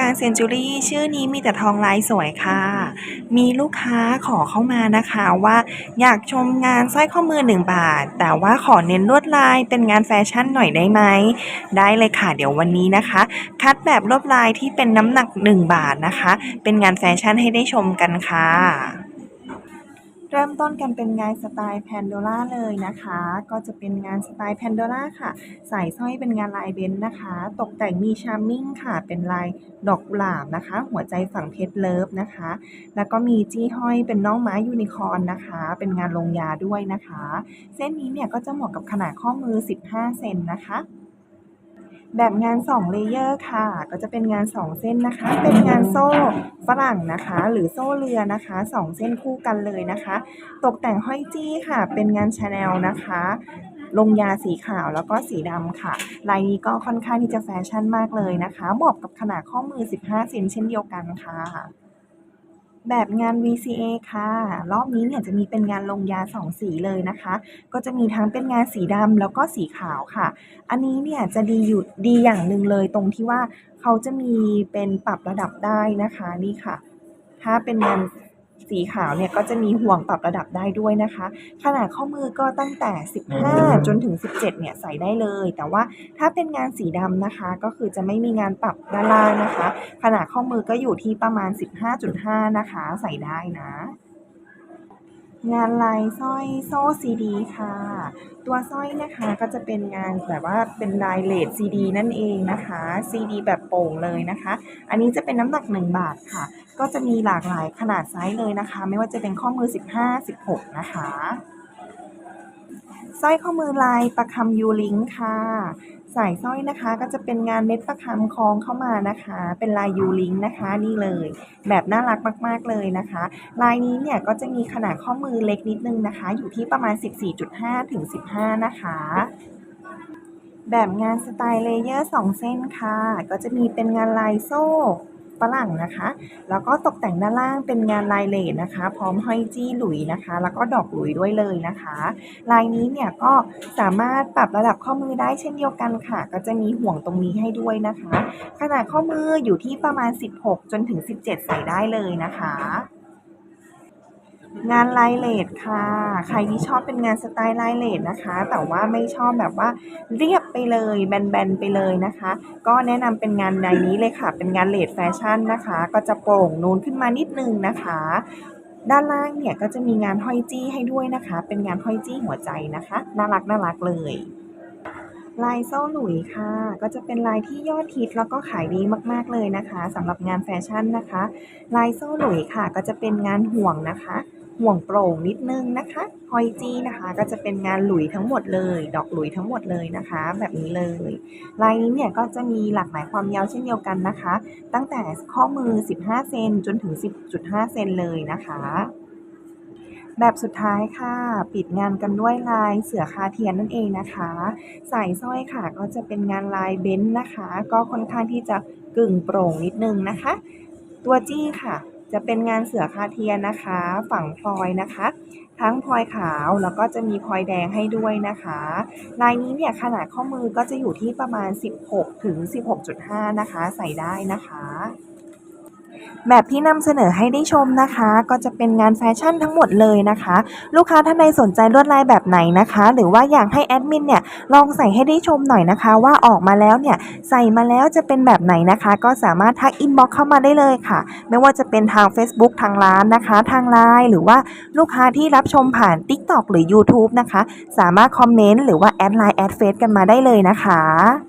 การเซนจูรี่ชื่อนี้มีแต่ทองลายสวยค่ะ มีลูกค้าขอเข้ามานะคะว่าอยากชมงานสร้อยข้อมือ 1 บาท แต่ว่าขอเน้นลวดลายเป็นงานแฟชั่นหน่อยได้ไหม ได้เลยค่ะ เดี๋ยววันนี้นะคะ คัดแบบลวดลายที่เป็นน้ำหนัก 1 บาทนะคะ เป็นงานแฟชั่นให้ได้ชมกันค่ะ เริ่มต้นกันเป็นงานสไตล์แพนโดล่าเลยนะคะ ก็จะเป็นงานสไตล์แพนโดล่าค่ะ ใส่สร้อยเป็นงานลายเบนซ์นะคะ ตกแต่งมีชาร์มมิ่งค่ะ เป็นลายดอกกุหลาบนะคะ หัวใจฝั่งเพชรเลิฟนะคะ แล้วก็มีจี้ห้อยเป็นน้องไม้ยูนิคอร์นนะคะ เป็นงานลงยาด้วยนะคะ เส้นนี้เนี่ยก็จะเหมาะกับขนาดข้อมือ 15 เซนนะคะ แบบงาน 2 เลเยอร์ค่ะ ก็จะเป็นงาน 2 เส้นนะคะ เป็นงานโซ่ฝรั่งนะคะ หรือโซ่เรือนะคะ 2 เส้นคู่กันเลยนะคะ ตกแต่งห้อยจี้ค่ะ เป็นงานชาแนลนะคะ ลงยาสีขาวแล้วก็สีดำค่ะ ลายนี้ก็ค่อนข้างที่จะแฟชั่นมากเลยนะคะ เหมาะกับขนาดข้อมือ 15 เซนเช่นเดียวกันค่ะ แบบงาน VCA ค่ะ รอบนี้เนี่ยจะมีเป็นงานลงยา 2 สีเลยนะคะ ก็จะมีทั้งเป็นงานสีดำแล้วก็สีขาวค่ะ อันนี้เนี่ยจะดีอยู่ดีอย่างหนึ่งเลยตรงที่ว่าเขาจะมีเป็นปรับระดับได้นะคะนี่ค่ะ ถ้าเป็นงาน สีขาวเนี่ยก็จะมีห่วงปรับระดับได้ด้วยนะคะ ขนาดข้อมือก็ตั้งแต่ 15 จนถึง 17 เนี่ยใส่ได้เลย แต่ว่าถ้าเป็นงานสีดำนะคะ ก็คือจะไม่มีงานปรับด้านล่างนะคะ ขนาดข้อมือก็อยู่ที่ประมาณ 15.5 นะคะ ใส่ได้นะ งานลายสร้อยโซ่ซีดีค่ะ ตัวสร้อยนะคะก็จะเป็นงานแบบว่าเป็นลายเลดซีดีนั่นเองนะคะซีดีแบบโป่งเลยนะคะ อันนี้จะเป็นน้ำหนัก 1 บาทค่ะ ก็จะมีหลากหลายขนาดไซส์เลยนะคะ ไม่ว่าจะเป็นข้อมือ 15 16 นะคะ สร้อยข้อมือลายประคำยูลิงค่ะ สายสร้อยนะคะก็จะเป็นงานเม็ดประคำคล้องเข้ามานะคะ เป็นลายยูลิงนะคะนี่เลย แบบน่ารักมากๆเลยนะคะ ลายนี้เนี่ยก็จะมีขนาดข้อมือเล็กนิดนึงนะคะ อยู่ที่ประมาณ 14.5 ถึง 15 นะคะแบบงานสไตล์เลเยอร์ 2 เส้นค่ะ ก็จะมีเป็นงานลายโซ่ ฝรั่งนะคะ แล้วก็ตกแต่งด้านล่างเป็นงานลายเลดนะคะ พร้อมห้อยจี้หลุยนะคะ แล้วก็ดอกหลุยด้วยเลยนะคะ ลายนี้เนี่ยก็สามารถปรับระดับข้อมือได้เช่นเดียวกันค่ะ ก็จะมีห่วงตรงนี้ให้ด้วยนะคะ ขนาดข้อมืออยู่ที่ประมาณ 16 จนถึง 17 ใส่ได้เลยนะคะ งานลายเลดค่ะ ใครที่ชอบเป็นงานสไตล์ลายเลดนะคะ แต่ว่าไม่ชอบแบบว่าเรียบไปเลยแบนๆไปเลยนะคะ ก็แนะนำเป็นงานในนี้เลยค่ะ เป็นงานเลดแฟชั่นนะคะ ก็จะโปร่งนูนขึ้นมานิดนึงนะคะ ด้านล่างเนี่ยก็จะมีงานห้อยจี้ให้ด้วยนะคะ เป็นงานห้อยจี้หัวใจนะคะ น่ารักน่ารักเลยลายโซ่หลุยค่ะ ก็จะเป็นลายที่ยอดฮิตแล้วก็ขายดีมากๆเลยนะคะสำหรับงานแฟชั่นนะคะ ลายโซ่หลุยค่ะ ก็จะเป็นงานห่วงนะคะ ห่วงโปร่งนิดนึงนะคะฮอยจี้นะคะ ก็จะเป็นงานหลุยทั้งหมดเลย ดอกหลุยทั้งหมดเลยนะคะ แบบนี้เลยลายนี้เนี่ยก็จะมีหลากหลายความยาวเช่นเดียวกันนะคะ ตั้งแต่ข้อมือ 15 เซนจนถึง 10.5 เซนเลยนะคะ แบบสุดท้ายค่ะ ปิดงานกันด้วยลายเสือคาเทียนนั่นเองนะคะสายสร้อยค่ะ ก็จะเป็นงานลายเบนซ์นะคะ ก็ค่อนข้างที่จะกึ่งโปร่งนิดนึงนะคะ ตัวจี้ค่ะ จะเป็นงานเสือคาเทียนนะคะ ฝั่งพลอยนะคะ ทั้งพลอยขาวแล้วก็จะมีพลอยแดงให้ด้วยนะคะลายนี้เนี่ยขนาดข้อมือก็จะอยู่ที่ประมาณ 16ถึง16.5 นะคะ ใส่ได้นะคะ แบบที่นำเสนอให้ได้ชมนะคะ ก็จะเป็นงานแฟชั่นทั้งหมดเลยนะคะ ลูกค้าท่านใดสนใจลวดลายแบบไหนนะคะ หรือว่าอยากให้แอดมินเนี่ยลองใส่ให้ได้ชมหน่อยนะคะ ว่าออกมาแล้วเนี่ยใส่มาแล้วจะเป็นแบบไหนนะคะ ก็สามารถทักอินบ็อกเข้ามาได้เลยค่ะ ไม่ว่าจะเป็นทาง Facebook ทางร้านนะคะ ทางไลน์หรือว่าลูกค้าที่รับชมผ่าน TikTok หรือ YouTube นะคะ สามารถคอมเมนต์หรือว่าแอดไลน์แอดเฟซกันมาได้เลยนะคะ